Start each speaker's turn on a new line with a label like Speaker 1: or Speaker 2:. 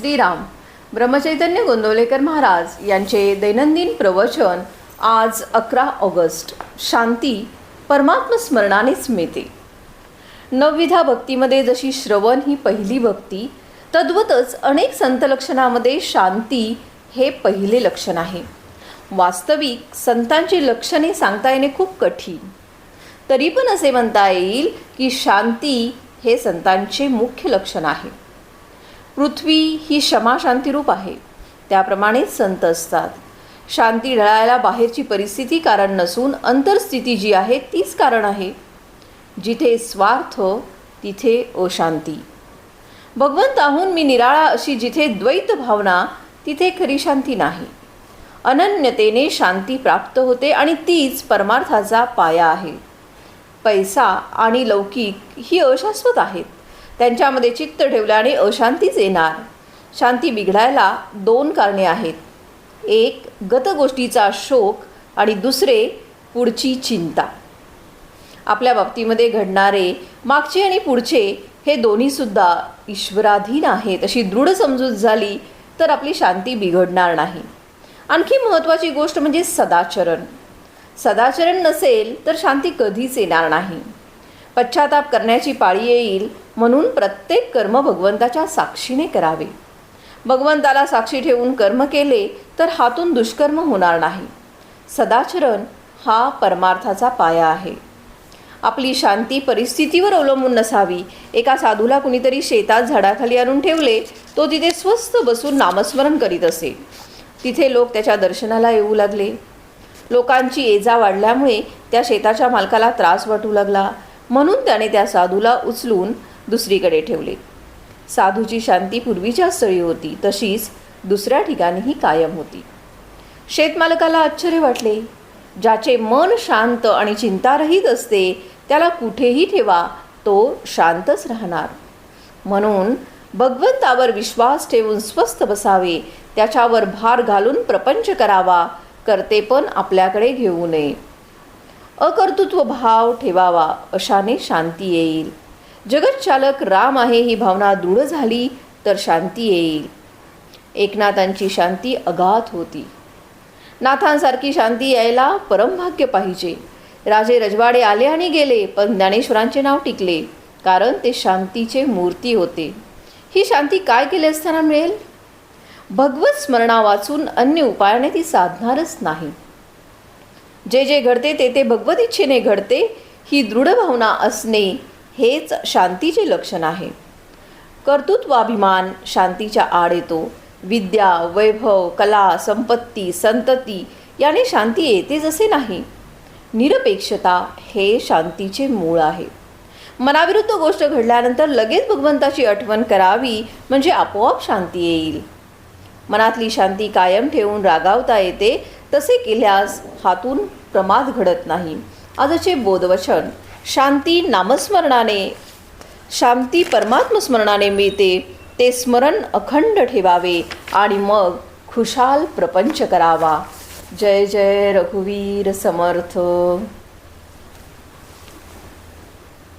Speaker 1: श्रीराम. ब्रह्मचैतन्य गोंदवलेकर महाराज यांचे दैनंदिन प्रवचन आज अकरा ऑगस्ट. शांती परमात्मस्मरणानेच मिळते. नवविधा भक्तीमध्ये जशी श्रवण ही पहिली भक्ती तद्वतच अनेक संतलक्षणामध्ये शांती हे पहिले लक्षण आहे. वास्तविक संतांची लक्षणे सांगता येणे खूप कठीण. तरी पण असे म्हणता येईल की शांती हे संतांचे मुख्य लक्षण आहे. पृथ्वी ही क्षमाशांतीरूप आहे. त्याप्रमाणेच संत असतात. शांती ढळायला बाहेरची परिस्थिती कारण नसून अंतरस्थिती जी आहे तीच कारण आहे. जिथे स्वार्थ तिथे अशांती. भगवंताहून मी निराळा अशी जिथे द्वैत भावना तिथे खरी शांती नाही. अनन्यतेने शांती प्राप्त होते आणि तीच परमार्थाचा पाया आहे. पैसा आणि लौकिक ही अशाश्वत आहेत. त्यांच्यामध्ये चित्त ठेवल्याने अशांतीच येणार. शांती बिघडायला दोन कारणे आहेत. एक गतगोष्टीचा शोक आणि दुसरे पुढची चिंता. आपल्या बाबतीमध्ये घडणारे मागचे आणि पुढचे हे दोन्हीसुद्धा ईश्वराधीन आहेत. अशी दृढ समजूत झाली तर आपली शांती बिघडणार नाही. आणखी महत्त्वाची गोष्ट म्हणजे सदाचरण. सदाचरण नसेल तर शांती कधीच येणार नाही. पश्चाताप करण्याची पाळी येईल म्हणून प्रत्येक कर्म भगवंताच्या साक्षीने करावे. भगवंताला साक्षी ठेवून कर्म केले तर हातून दुष्कर्म होणार नाही. सदाचरण हा परमार्थाचा पाया आहे. आपली शांती परिस्थितीवर अवलंबून नसावी. एका साधूला कुणीतरी शेतात झाडाखाली आणून ठेवले तो तिथे स्वस्थ बसून नामस्मरण करीत असे. तिथे लोक त्याच्या दर्शनाला येऊ लागले. लोकांची एजा वाढल्यामुळे त्या शेताच्या मालकाला त्रास वाटू लागला. म्हणून त्याने त्या साधूला उचलून दुसरीकडे ठेवले. साधूची शांती पूर्वीच्या स्थळी होती तशीच दुसऱ्या ठिकाणीही कायम होती. शेतमालकाला आश्चर्य वाटले. ज्याचे मन शांत आणि चिंतारहित असते त्याला कुठेही ठेवा तो शांतच राहणार. म्हणून भगवंतावर विश्वास ठेवून स्वस्थ बसावे त्याच्यावर भार घालून प्रपंच करावा करते पण आपल्याकडे घेऊ नये. अकर्तृत्व भाव ठेवावा अशाने शांती येईल. जगतचालक राम आहे ही भावना दृढ झाली तर शांती येईल. एकनाथांची शांती अगाध होती. नाथांसारखी शांती यायला परमभाग्य पाहिजे. राजे रजवाडे आले आणि गेले पण ज्ञानेश्वरांचे नाव टिकले कारण ते शांतीचे मूर्ती होते. ही शांती काय केली असताना मिळेल? भगवत स्मरणा वाचून अन्य उपायाने ती साधणारच नाही. जे जे घडते ते ते भगवत इच्छेने घडते ही दृढ भावना असणे हेच शांतीचे लक्षण आहे. कर्तृत्वाभिमान शांतीच्या आड येतो. विद्या वैभव कला संपत्ती संतती याने शांती येते जसे नाही. निरपेक्षता हे शांतीचे मूळ आहे. मनाविरुद्ध गोष्ट घडल्यानंतर लगेच भगवंताची आठवण करावी म्हणजे आपोआप शांती येईल. मनातली शांती कायम ठेवून रागावता येते तसे केल्यास हातून प्रमाद घडत नाही. आजचे बोधवचन शांती नामस्मरणाने शांती परमात्मस्मरणाने मिळते ते स्मरण अखंड ठेवावे आणि मग खुशाल प्रपंच करावा. जय जय रघुवीर समर्थ.